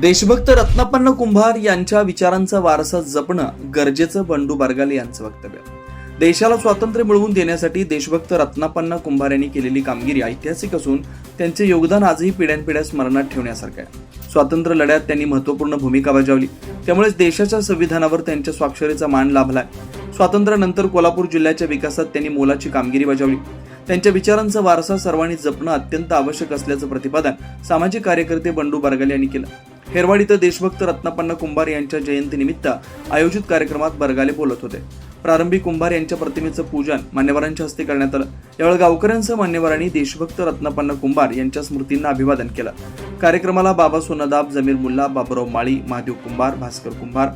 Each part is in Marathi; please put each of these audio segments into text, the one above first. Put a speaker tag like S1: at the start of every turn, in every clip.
S1: देशभक्त रत्नापन्न कुंभार यांच्या विचारांचा वारसा जपणं गरजेचं बंडू बारगाले यांचं वक्तव्य. देशाला स्वातंत्र्य मिळवून देण्यासाठी देशभक्त रत्नापन्न कुंभार यांनी केलेली कामगिरी ऐतिहासिक असून त्यांचे योगदान आजही पिढ्यानपिढ्या स्मरणात ठेवण्यासारखं आहे. स्वातंत्र्य लढ्यात त्यांनी महत्त्वपूर्ण भूमिका बजावली. त्यामुळेच देशाच्या संविधानावर त्यांच्या स्वाक्षरीचा मान लाभलाय. स्वातंत्र्यानंतर कोल्हापूर जिल्ह्याच्या विकासात त्यांनी मोलाची कामगिरी बजावली. त्यांच्या विचारांचा वारसा सर्वांनी जपणं अत्यंत आवश्यक असल्याचं प्रतिपादन सामाजिक कार्यकर्ते बंडू बरगाले यांनी केलं. हेरवाड इथं देशभक्त रत्नापन्न कुंभार यांच्या जयंतीनिमित्त आयोजित कार्यक्रमात बरगाले बोलत होते. प्रारंभी कुंभार यांच्या प्रतिमेचं पूजन मान्यवरांच्या हस्ते करण्यात आलं. यावेळी गावकऱ्यांसह मान्यवरांनी देशभक्त रत्नापन्न कुंभार यांच्या स्मृतींना अभिवादन केलं. कार्यक्रमाला बाबा सोनादाब जमीर मुल्ला बाबुराव माळी महादेव कुंभार भास्कर कुंभार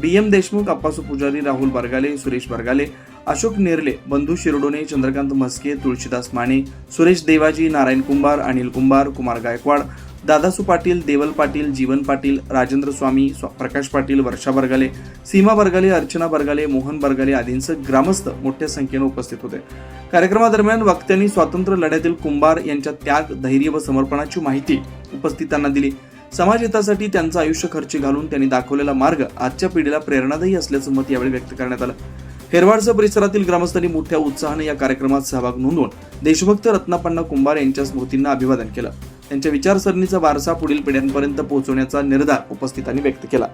S1: बी एम देशमुख अप्पासू पुजारी राहुल बरगाले सुरेश बरगाले अशोक नेरले बंधू शिरोडोने चंद्रकांत म्हस्के तुळशीदास माने सुरेश देवाजी नारायण कुंभार अनिल कुंभार कुमार गायकवाड दादासू पाटील देवल पाटील जीवन पाटील राजेंद्र स्वामी प्रकाश पाटील वर्षा बरगाले सीमा बरगाले अर्चना बरगाले मोहन बरगाले आदींसह ग्रामस्थ मोठ्या संख्येनं उपस्थित होते. कार्यक्रमादरम्यान वक्त्यांनी स्वातंत्र्य लढ्यातील कुंभार यांच्या त्याग धैर्य व समर्पणाची माहिती उपस्थितांना दिली. समाज हितासाठी त्यांचं आयुष्य खर्ची घालून त्यांनी दाखवलेला मार्ग आजच्या पिढीला प्रेरणादायी असल्याचं मत यावेळी व्यक्त करण्यात आलं. हेरवाडचा परिसरातील ग्रामस्थांनी मोठ्या उत्साहाने या कार्यक्रमात सहभाग नोंदवून देशभक्त रत्नापण्णा कुंभार यांच्या स्मृतींना अभिवादन केलं. त्यांच्या विचारसरणीचा वारसा पुढील पिढ्यांपर्यंत पोहोचवण्याचा निर्धार उपस्थितांनी व्यक्त केला.